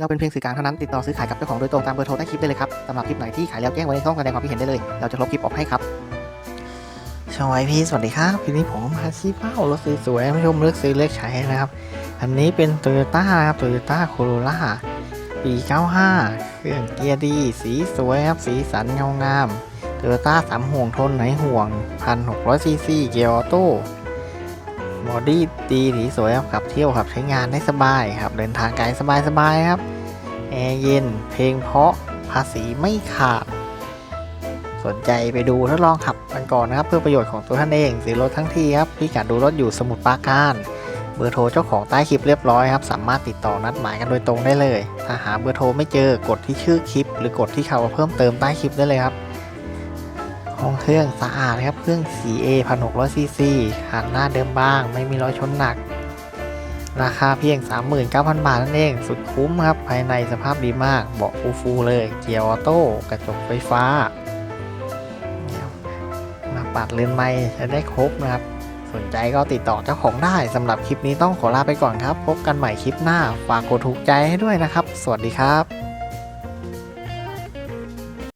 เราเป็นเพียงสื่อกลางเท่านั้นติดต่อซื้อขายกับเจ้าของโดยตรงตามเบอร์โทรใต้คลิปได้เลยครับสำหรับคลิปไหนที่ขายแล้วแจ้งไว้ในช่องแสดงความคิดเห็นได้เลย เราจะลบคลิปออกให้ครับชาวไอพีสวัสดีครับทีนี้ผมมาชี้เป้ารถสวยๆให้ผู้ชมเลือกซื้อเลือกใช้นะครับ อันนี้เป็น Toyota นะครับ Toyota Corolla ปี95เครื่องเกียร์ดี สีสวยครับสีสันเงางาม Toyota สามห่วงทนไหนห่วง1,600ซีซีเกียร์ออโต้ บอดี้ดีสีสวยขับเที่ยวขับใช้งานได้สบายครับ เดินทางไกลสบายสบายๆครับแอร์เย็นเพลงเพราะภาษีไม่ขาด สนใจไปดูทดลองขับกันก่อนนะครับ เพื่อประโยชน์ของตัวท่านเองซื้อรถทั้งทีครับพี่กัดดูรถอยู่สมุทรปราการเบอร์โทรเจ้าของใต้คลิปเรียบร้อยครับ สามารถติดต่อนัดหมายกันโดยตรงได้เลย ถ้าหาเบอร์โทรไม่เจอกดที่ชื่อคลิป หรือกดที่คำว่าเพิ่มเติมใต้คลิปได้เลยครับ ห้องเครื่องสะอาดครับ เครื่อง 4A 1600 cc หันหน้าเดิมบ้าง ไม่มีรอยชนหนัก ราคาเพียง 39,000 บาทนั่นเอง สุดคุ้มครับ ภายในสภาพดีมาก เบาะฟูๆเลย เกียร์ออโต้ กระจกไฟฟ้า มาปัดเลนไม้ใช้ได้ครบนะครับ สนใจก็ติดต่อเจ้าของได้ สำหรับคลิปนี้ต้องขอลาไปก่อนครับ พบกันใหม่คลิปหน้า ฝากกดถูกใจให้ด้วยนะครับ สวัสดีครับ